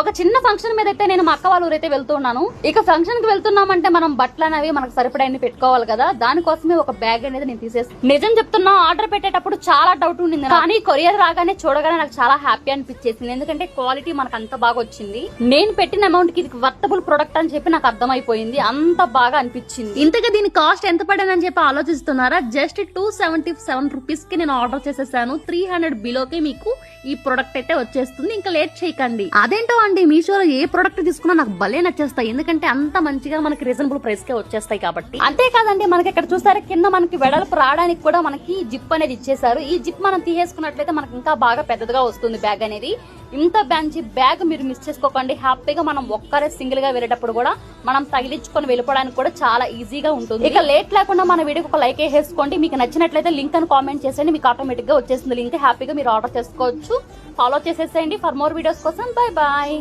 ఒక చిన్న ఫంక్షన్ మీద అయితే నేను మా అక్క వాళ్ళ ఊరైతే వెళ్తున్నాను ఇక ఫంక్షన్కి వెళ్తున్నామంటే మనం బట్టలు అనేవి మనకు సరిపడాన్ని పెట్టుకోవాలి కదా. దానికోసమే ఒక బ్యాగ్ అనేది నేను తీసేసి నిజం చెప్తున్నా ఆర్డర్ పెట్టేటప్పుడు చాలా డౌట్ ఉండింది కానీ కొరియర్ రాగానే చూడగానే నాకు చాలా హ్యాపీ అనిపించేసింది. ఎందుకంటే క్వాలిటీ మనకు అంత బాగా వచ్చింది. నేను పెట్టిన అమౌంట్కి ఇది వర్తబుల్ ప్రొడక్ట్ అని చెప్పి నాకు అర్థమైపోయింది. అంత బాగా అనిపించింది. ఇంతగా దీని కాస్ట్ ఎంత పడిందని చెప్పి ఆలోచిస్తున్నారా? జస్ట్ టూ సెవెంటీ సెవెన్ రూపీస్కి నేను ఆర్డర్ చేసేసాను. త్రీ హండ్రెడ్ బిలోకి మీకు ఈ ప్రొడక్ట్ అయితే వచ్చేస్తుంది. ఇంకా లేట్ చేయకండి. అదేంటో అండి మీషోలో ఏ ప్రొడక్ట్ తీసుకున్నా నాకు భలే నచ్చేస్తాయి. ఎందుకంటే అంత మంచిగా మనకి రీజనబుల్ ప్రైస్ కే వచ్చేస్తాయి కాబట్టి. అంతేకాదండి మనకి ఇక్కడ చూస్తారా కింద మనకి వెడల్పు రావడానికి కూడా మనకి జిప్ అనేది ఇచ్చేసారు ఈ జిప్ మనం తీసేసుకున్నట్లయితే మనకి ఇంకా బాగా పెద్దదిగా వస్తుంది బ్యాగ్ అనేది. ఇంత బ్యాంచి బ్యాగ్ మీరు మిస్ చేసుకోకండి. హ్యాపీగా మనం ఒక్కరే సింగిల్గా వెళ్ళేటప్పుడు కూడా మనం తగిలించుకొని వెళ్ళిపోవడానికి కూడా చాలా ఈజీగా ఉంటుంది. ఇక లేట్ లేకుండా మన వీడియోకి ఒక లైక్ వేసుకోండి మీకు నచ్చినట్లయితే లింక్ అని కామెంట్ చేసేయండి. మీకు ఆటోమేటిక్గా వచ్చేస్తుంది లింక్. హ్యాపీగా మీరు ఆర్డర్ చేసుకోవచ్చు. ఫాలో చేసేసేయండి. ఫర్ మోర్ వీడియోస్ కోసం బై బాయ్